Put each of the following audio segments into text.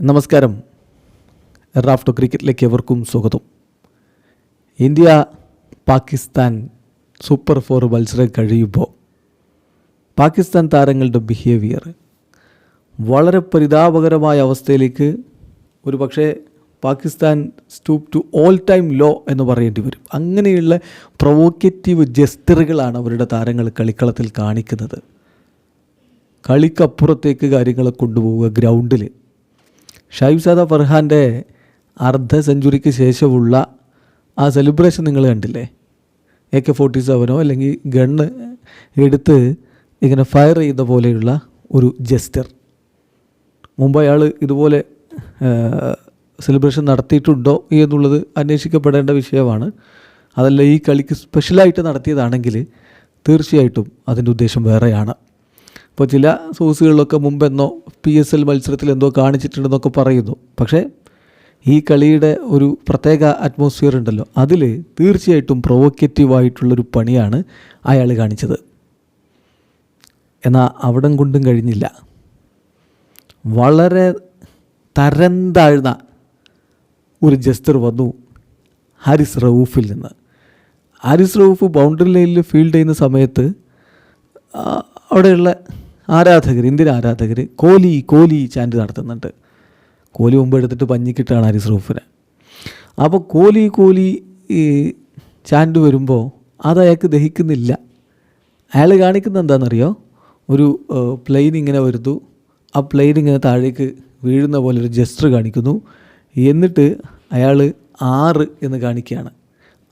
നമസ്കാരം. റാഫ്റ്റോ ക്രിക്കറ്റിലേക്ക് എവർക്കും സ്വാഗതം. India Pakistan super four മത്സരം കഴിയുമ്പോൾ പാകിസ്ഥാൻ താരങ്ങളുടെ ബിഹേവിയർ വളരെ പരിതാപകരമായ അവസ്ഥയിലേക്ക് ഒരു പക്ഷേ Pakistan stoop to all time low എന്ന് പറയേണ്ടി വരും. അങ്ങനെയുള്ള പ്രൊവോക്കേറ്റീവ് ജസ്റ്ററുകളാണ് അവരുടെ താരങ്ങൾ കളിക്കളത്തിൽ കാണിക്കുന്നത്. കളിക്കപ്പുറത്തേക്ക് കാര്യങ്ങളെ കൊണ്ടുപോവുക ഗ്രൗണ്ടിൽ ഷൈബ്സാദ ഫർഹാന്റെ അർദ്ധ സെഞ്ചുറിക്ക് ശേഷമുള്ള ആ സെലിബ്രേഷൻ നിങ്ങൾ കണ്ടില്ലേ? എ കെ ഫോർട്ടി സെവനോ അല്ലെങ്കിൽ ഗണ്ണ് എടുത്ത് ഇങ്ങനെ ഫയർ ചെയ്യുന്ന പോലെയുള്ള ഒരു ജസ്റ്റർ മുമ്പ് അയാൾ ഇതുപോലെ സെലിബ്രേഷൻ നടത്തിയിട്ടുണ്ടോ എന്നുള്ളത് അന്വേഷിക്കപ്പെടേണ്ട വിഷയമാണ്. അതല്ല ഈ കളിക്ക് സ്പെഷ്യലായിട്ട് നടത്തിയതാണെങ്കിൽ തീർച്ചയായിട്ടും അതിന്റെ ഉദ്ദേശം വേറെയാണ്. ഇപ്പോൾ ചില സോഴ്സുകളിലൊക്കെ മുമ്പെന്നോ പി എസ് എൽ മത്സരത്തിൽ എന്തോ കാണിച്ചിട്ടുണ്ടെന്നൊക്കെ പറയുന്നു. പക്ഷേ ഈ കളിയുടെ ഒരു പ്രത്യേക അറ്റ്മോസ്ഫിയർ ഉണ്ടല്ലോ. അതിൽ തീർച്ചയായിട്ടും പ്രൊവോക്കേറ്റീവായിട്ടുള്ളൊരു പണിയാണ് അയാൾ കാണിച്ചത്. എന്നാൽ അവിടം കൊണ്ടും കഴിഞ്ഞില്ല. വളരെ തരം താഴ്ന്ന ഒരു ജസ്റ്റർ വന്നു ഹാരിസ് റൌഫിൽ നിന്ന്. ഹാരിസ് റൌഫ് ബൗണ്ടറി ലൈനിൽ ഫീൽഡ് ചെയ്യുന്ന സമയത്ത് അവിടെയുള്ള ആരാധകർ ഇന്ത്യൻ ആരാധകർ കോലി കോലി ചാൻഡ് നടത്തുന്നുണ്ട്. കോലി മുമ്പ് എടുത്തിട്ട് പഞ്ഞിക്കിട്ടാണ് ഹാരിസ് റൌഫിനെ. അപ്പോൾ കോലി കോലി ചാൻഡ് വരുമ്പോൾ അത് അയാൾക്ക് ദഹിക്കുന്നില്ല. അയാൾ കാണിക്കുന്ന എന്താണെന്നറിയോ? ഒരു പ്ലെയിൻ ഇങ്ങനെ വരുത്തു ആ പ്ലെയിൻ ഇങ്ങനെ താഴേക്ക് വീഴുന്ന പോലെ ഒരു ജസ്റ്റർ കാണിക്കുന്നു. എന്നിട്ട് അയാൾ ആറ് എന്ന് കാണിക്കുകയാണ്.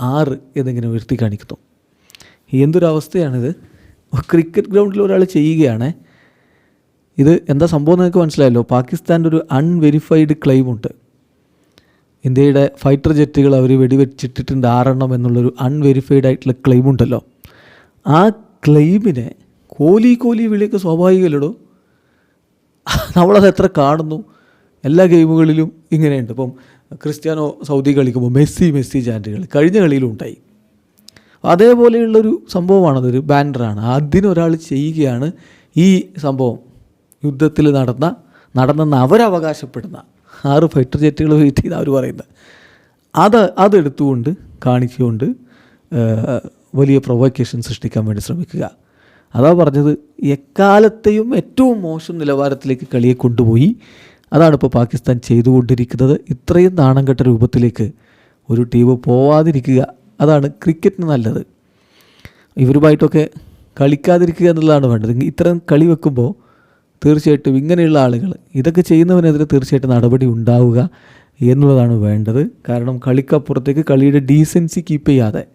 ആറ് എന്നിങ്ങനെ ഉയർത്തി കാണിക്കുന്നു. എന്തൊരവസ്ഥയാണിത്? ക്രിക്കറ്റ് ഗ്രൗണ്ടിൽ ഒരാൾ ചെയ്യുകയാണ്. ഇത് എന്താ സംഭവം നിങ്ങൾക്ക് മനസ്സിലായല്ലോ? പാകിസ്ഥാന്റെ ഒരു അൺവെരിഫൈഡ് ക്ലെയിമുണ്ട് ഇന്ത്യയുടെ ഫൈറ്റർ ജെറ്റുകൾ അവർ വെടിവെച്ചിട്ടിട്ടുണ്ട് ആറെണ്ണം എന്നുള്ളൊരു അൺവെരിഫൈഡ് ആയിട്ടുള്ള ക്ലെയിം ഉണ്ടല്ലോ. ആ ക്ലെയിമിനെ കോലി കോലി വിളിയൊക്കെ സ്വാഭാവികമല്ലടോ? നമ്മളത് എത്ര കാണുന്നു? എല്ലാ ഗെയിമുകളിലും ഇങ്ങനെയുണ്ട്. ഇപ്പം ക്രിസ്ത്യാനോ സൗദി കളിക്കുമ്പോൾ മെസ്സി മെസ്സി ചാന്റുകൾ കഴിഞ്ഞ കളിയിലും ഉണ്ടായി. അതേപോലെയുള്ളൊരു സംഭവമാണതൊരു ബാനറാണ് അതിനൊരാൾ ചെയ്യുകയാണ് ഈ സംഭവം. യുദ്ധത്തിൽ നടന്ന നടന്നെന്ന് അവരവകാശപ്പെടുന്ന ആറ് ഫൈറ്റർ ജെറ്റുകൾ വെയിറ്റ് ചെയ്ത് അവർ പറയുന്നത്. അത് അതെടുത്തുകൊണ്ട് കാണിച്ചുകൊണ്ട് വലിയ പ്രൊവക്കേഷൻ സൃഷ്ടിക്കാൻ വേണ്ടി ശ്രമിക്കുക. അതാ പറഞ്ഞത് എക്കാലത്തെയും ഏറ്റവും മോശം നിലവാരത്തിലേക്ക് കളിയെ കൊണ്ടുപോയി അതാണ് ഇപ്പോൾ പാകിസ്ഥാൻ ചെയ്തുകൊണ്ടിരിക്കുന്നത്. ഇത്രയും നാണം കെട്ട രൂപത്തിലേക്ക് ഒരു ടീം പോവാതിരിക്കുക അതാണ് ക്രിക്കറ്റിന് നല്ലത്. ഇവരുമായിട്ടൊക്കെ കളിക്കാതിരിക്കുക എന്നുള്ളതാണ് വേണ്ടത്. ഇത്തരം കളി വെക്കുമ്പോൾ തീർച്ചയായിട്ടും ഇങ്ങനെയുള്ള ആളുകൾ ഇതൊക്കെ ചെയ്യുന്നവനെതിരെ തീർച്ചയായിട്ടും നടപടി ഉണ്ടാവുക എന്നുള്ളതാണ് വേണ്ടത്. കാരണം കളിക്കപ്പുറത്തേക്ക് കളിയുടെ ഡീസൻസി കീപ്പ് ചെയ്യാതെ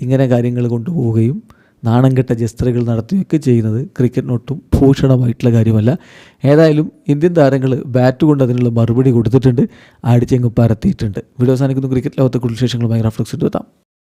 ഇങ്ങനെ കാര്യങ്ങൾ കൊണ്ടുപോവുകയും നാണം കെട്ട ജസ്റ്ററുകൾ നടത്തുകയൊക്കെ ചെയ്യുന്നത് ക്രിക്കറ്റിനൊട്ടും ഭൂഷണമായിട്ടുള്ള കാര്യമല്ല. ഏതായാലും ഇന്ത്യൻ താരങ്ങൾ ബാറ്റ് കൊണ്ട് അതിനുള്ള മറുപടി കൊടുത്തിട്ടുണ്ട്. അടിച്ചങ്ങ് പരത്തിയിട്ടുണ്ട്. വീഡിയോ അവസാനിക്കുന്നു. ക്രിക്കറ്റ് ലോകത്തെ കൂടുതൽ വിശേഷങ്ങളുമായി റഫ്ലക്സ് എത്താം.